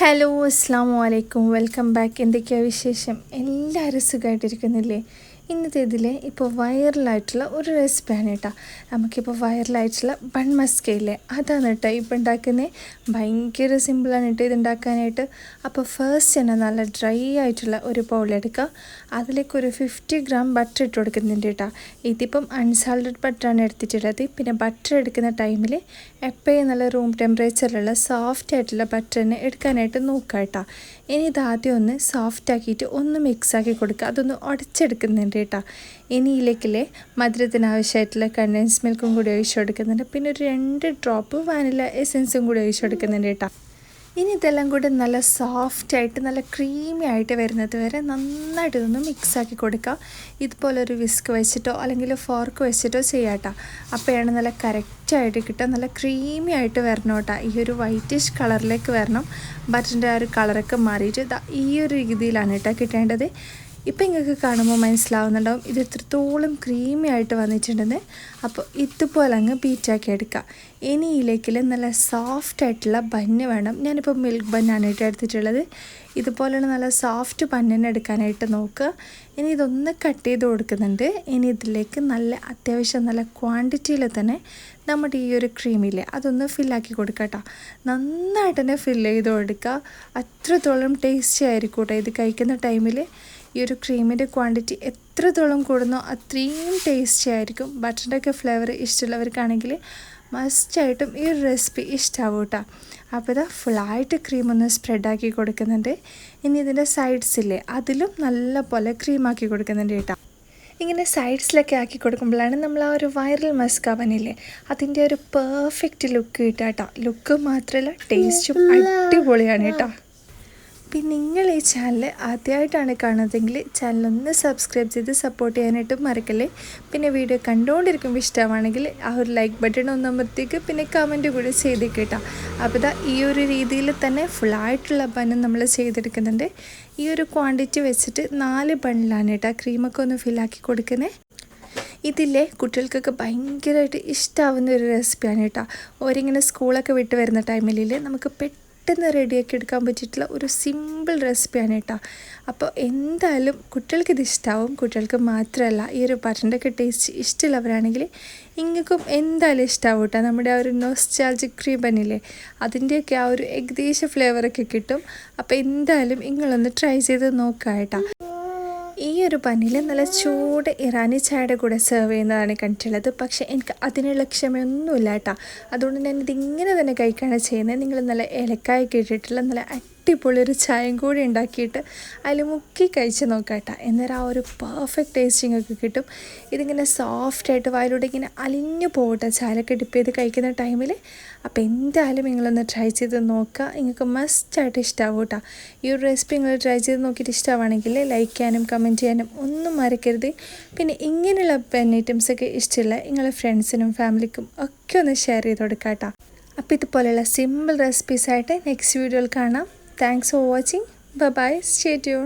Hello അസ്സാം വലൈക്കും welcome back. എന്തൊക്കെയാണ് വിശേഷം? എല്ലാവരും സുഖമായിട്ടിരിക്കുന്നില്ലേ ഇന്നത്തെ ഇതിൽ ഇപ്പോൾ വൈറലായിട്ടുള്ള ഒരു റെസിപ്പിയാണ് കേട്ടോ നമുക്കിപ്പോൾ വൈറലായിട്ടുള്ള ബൺ മസ്കയില്ലേ? അതാണ് കേട്ടോ ഇപ്പോൾ ഉണ്ടാക്കുന്നത് ഭയങ്കര സിമ്പിളാണ് കേട്ടോ ഇതുണ്ടാക്കാനായിട്ട് അപ്പോൾ ഫസ്റ്റ് തന്നെ നല്ല ഡ്രൈ ആയിട്ടുള്ള ഒരു ബൗൾ എടുക്കുക. അതിലേക്ക് ഒരു ഫിഫ്റ്റി ഗ്രാം ബട്ടർ ഇട്ട് കൊടുക്കുന്നുണ്ട് കേട്ടോ ഇതിപ്പം അൺസാൾട്ടഡ് ബട്ടറാണ് എടുത്തിട്ടുള്ളത്. പിന്നെ ബട്ടർ എടുക്കുന്ന ടൈമിൽ എപ്പോഴും നല്ല റൂം ടെമ്പറേച്ചറിലുള്ള സോഫ്റ്റ് ആയിട്ടുള്ള ബട്ടർ തന്നെ എടുക്കാനായിട്ട് നോക്കുക കേട്ടോ ഇനി ഇത് ആദ്യം ഒന്ന് സോഫ്റ്റ് ആക്കിയിട്ട് ഒന്ന് മിക്സ് ആക്കി കൊടുക്കുക. അതൊന്ന് ഉടച്ചെടുക്കുന്നുണ്ട് കേട്ടോ. ഇനി ഇതിലേക്കിലെ മധുരത്തിനാവശ്യമായിട്ടുള്ള കണ്ടൻസ് മിൽക്കും കൂടി ഒഴിച്ചു കൊടുക്കുന്നുണ്ട്. പിന്നെ ഒരു രണ്ട് ഡ്രോപ്പ് വാനില എസെൻസും കൂടി ഒഴിച്ചു കൊടുക്കുന്നുണ്ട് കേട്ടോ. ഇനി ഇതെല്ലാം കൂടി നല്ല സോഫ്റ്റ് ആയിട്ട് നല്ല ക്രീമി ആയിട്ട് വരുന്നത് വരെ നന്നായിട്ട് ഇതൊന്ന് മിക്സാക്കി കൊടുക്കുക ഇതുപോലെ ഒരു വിസ്ക് വെച്ചിട്ടോ അല്ലെങ്കിൽ ഫോർക്ക് വെച്ചിട്ടോ ചെയ്യാട്ടോ അപ്പോഴാണ് നല്ല കറക്റ്റായിട്ട് കിട്ടുക. നല്ല ക്രീമി ആയിട്ട് വരണം കേട്ടോ. ഈ ഒരു വൈറ്റിഷ് കളറിലേക്ക് വരണം. ബട്ടറിന്റെ ആ ഒരു കളറൊക്കെ മാറിയിട്ട് ഈ ഒരു രീതിയിലാണ് കേട്ടോ കിട്ടേണ്ടത്. ഇപ്പം നിങ്ങൾക്ക് കാണുമ്പോൾ മനസ്സിലാവുന്നുണ്ടാവും ഇത് എത്രത്തോളം ക്രീമി ആയിട്ട് വന്നിട്ടുണ്ടെന്ന്. അപ്പോൾ ഇതുപോലെ അങ്ങ് ബീറ്റാക്കി എടുക്കുക ഇനി ഇതിലേക്കിൽ നല്ല സോഫ്റ്റ് ആയിട്ടുള്ള ബന്ന് വേണം. ഞാനിപ്പോൾ മിൽക്ക് ബന്നാണ് കേട്ടോ എടുത്തിട്ടുള്ളത്. ഇതുപോലെയുള്ള നല്ല സോഫ്റ്റ് ബന്നിന് എടുക്കാനായിട്ട് നോക്കുക. ഇനി ഇതൊന്ന് കട്ട് ചെയ്ത് കൊടുക്കുന്നുണ്ട്. ഇനി ഇതിലേക്ക് നല്ല അത്യാവശ്യം നല്ല ക്വാണ്ടിറ്റിയിൽ തന്നെ നമ്മുടെ ഈ ഒരു ക്രീമില്ലേ അതൊന്ന് ഫില്ലാക്കി കൊടുക്കുക കേട്ടോ. നന്നായിട്ട് തന്നെ ഫില്ല് ചെയ്ത് കൊടുക്കുക. അത്രത്തോളം ടേസ്റ്റി ആയിരിക്കും കേട്ടോ ഇത് കഴിക്കുന്ന ടൈമിൽ ഈ ഒരു ക്രീമിന്റെ ക്വാണ്ടിറ്റി എത്രത്തോളം കൂടുന്നോ അത്രയും ടേസ്റ്റി ആയിരിക്കും. ബട്ടറിന്റെ ഒക്കെ ഫ്ലേവർ ഇഷ്ടമുള്ളവർക്കാണെങ്കിൽ മസ്റ്റായിട്ടും ഈ ഒരു റെസിപ്പി ഇഷ്ടമാവും കേട്ടോ അപ്പോൾ ഇതാ ഫുള്ളായിട്ട് ക്രീം ഒന്ന് സ്പ്രെഡാക്കി കൊടുക്കുന്നുണ്ട്. ഇനി ഇതിന്റെ സൈഡ്സില്ലേ അതിലും നല്ല പോലെ ക്രീമാക്കി കൊടുക്കുന്നുണ്ട് കേട്ടോ. ഇങ്ങനെ സൈഡ്സിലൊക്കെ ആക്കി കൊടുക്കുമ്പോഴാണ് നമ്മൾ ആ ഒരു വൈറൽ മസ്കാവനില്ലേ അതിന്റെ ഒരു പെർഫെക്റ്റ് ലുക്ക് കിട്ടുക കേട്ടോ. ലുക്ക് മാത്രമല്ല ടേസ്റ്റും അടിപൊളിയാണ് കേട്ടോ. പിന്നെ നിങ്ങൾ ഈ ചാനൽ ആദ്യമായിട്ടാണ് കാണുന്നതെങ്കിൽ ചാനലൊന്ന് സബ്സ്ക്രൈബ് ചെയ്ത് സപ്പോർട്ട് ചെയ്യാനായിട്ട് മറക്കല്ലേ. പിന്നെ വീഡിയോ കണ്ടുകൊണ്ടിരിക്കുമ്പോൾ ഇഷ്ടമാണെങ്കിൽ ആ ഒരു ലൈക്ക് ബട്ടൺ ഒന്ന് അമർത്തിക്ക് പിന്നെ കമന്റ് കൂടി ചെയ്ത് കേട്ടോ അപ്പോൾ ഇതാ ഈ ഒരു രീതിയിൽ തന്നെ ഫുള്ളായിട്ടുള്ള ബണ്ണ് നമ്മൾ ചെയ്തെടുക്കുന്നുണ്ട്. ഈ ഒരു ക്വാണ്ടിറ്റി വെച്ചിട്ട് നാല് ബണ്ണിലാണ് കേട്ടോ ക്രീമൊക്കെ ഒന്ന് ഫില്ലാക്കി കൊടുക്കുന്നത് ഇതില്ലേ കുട്ടികൾക്കൊക്കെ ഭയങ്കരമായിട്ട് ഇഷ്ടമാവുന്ന ഒരു റെസിപ്പിയാണ് കേട്ടോ. ഓരിങ്ങനെ സ്കൂളൊക്കെ വിട്ട് വരുന്ന ടൈമിൽ നമുക്ക് പെട്ടെന്ന് പെട്ടെന്ന് റെഡിയാക്കി എടുക്കാൻ പറ്റിയിട്ടുള്ള ഒരു സിമ്പിൾ റെസിപ്പിയാണ് കേട്ടോ. അപ്പോൾ എന്തായാലും കുട്ടികൾക്ക് ഇത് ഇഷ്ടമാവും കുട്ടികൾക്ക് മാത്രമല്ല ഈ ഒരു പറ്റന്റെയൊക്കെ ടേസ്റ്റ് ഇഷ്ടമുള്ളവരാണെങ്കിൽ ഇങ്ങക്കും എന്തായാലും ഇഷ്ടമാവും കേട്ടോ. നമ്മുടെ ആ ഒരു നോസ്റ്റാൾജിക് ക്രീം പനില്ലേ അതിന്റെയൊക്കെ ആ ഒരു ഏകദേശ ഫ്ലേവറൊക്കെ കിട്ടും. അപ്പോൾ എന്തായാലും നിങ്ങളൊന്ന് ട്രൈ ചെയ്ത് നോക്കാം കേട്ടോ. ഈ ഒരു പനിയിൽ നല്ല ചൂട് ഇറാനി ചായയുടെ കൂടെ സെർവ് ചെയ്യുന്നതാണ് കണ്ടിട്ടുള്ളത്. പക്ഷേ എനിക്ക് അതിനുള്ള ക്ഷമയൊന്നുമില്ല കേട്ടോ. അതുകൊണ്ട് ഞാൻ ഇതിങ്ങനെ തന്നെ കഴിക്കുകയാണ് ചെയ്യുന്നത്. നിങ്ങൾ നല്ല ഇലക്കായ കേട്ടിട്ടുള്ള നല്ല അടിപൊളി ഒരു ചായയും കൂടി ഉണ്ടാക്കിയിട്ട് അതിൽ മുക്കി കഴിച്ച് നോക്കാട്ട. എന്നേരം ആ ഒരു പെർഫെക്റ്റ് ടേസ്റ്റിംഗ് ഒക്കെ കിട്ടും. ഇതിങ്ങനെ സോഫ്റ്റായിട്ട് വായിലൂടെ ഇങ്ങനെ അലിഞ്ഞു പോകട്ടെ ചായയൊക്കെ ഡിപ്പ് ചെയ്ത് കഴിക്കുന്ന ടൈമിൽ അപ്പോൾ എന്തായാലും നിങ്ങളൊന്ന് ട്രൈ ചെയ്ത് നോക്കുക നിങ്ങൾക്ക് മസ്റ്റായിട്ട് ഇഷ്ടമാവും കേട്ടോ ഈ ഒരു റെസിപ്പി നിങ്ങൾ ട്രൈ ചെയ്ത് നോക്കിയിട്ട് ഇഷ്ടമാണെങ്കിൽ ലൈക്ക് ചെയ്യാനും കമന്റ് ചെയ്യാനും ഒന്നും മറക്കരുത്. പിന്നെ ഇങ്ങനെയുള്ള പെൻ ഐറ്റംസൊക്കെ ഇഷ്ടമുള്ള നിങ്ങളെ ഫ്രണ്ട്സിനും ഫാമിലിക്കും ഒക്കെ ഒന്ന് ഷെയർ ചെയ്ത് കൊടുക്കാം കേട്ടോ അപ്പോൾ ഇതുപോലെയുള്ള സിമ്പിൾ റെസിപ്പീസായിട്ട് നെക്സ്റ്റ് വീഡിയോയിൽ കാണാം. Thanks for watching. Bye bye. Stay tuned.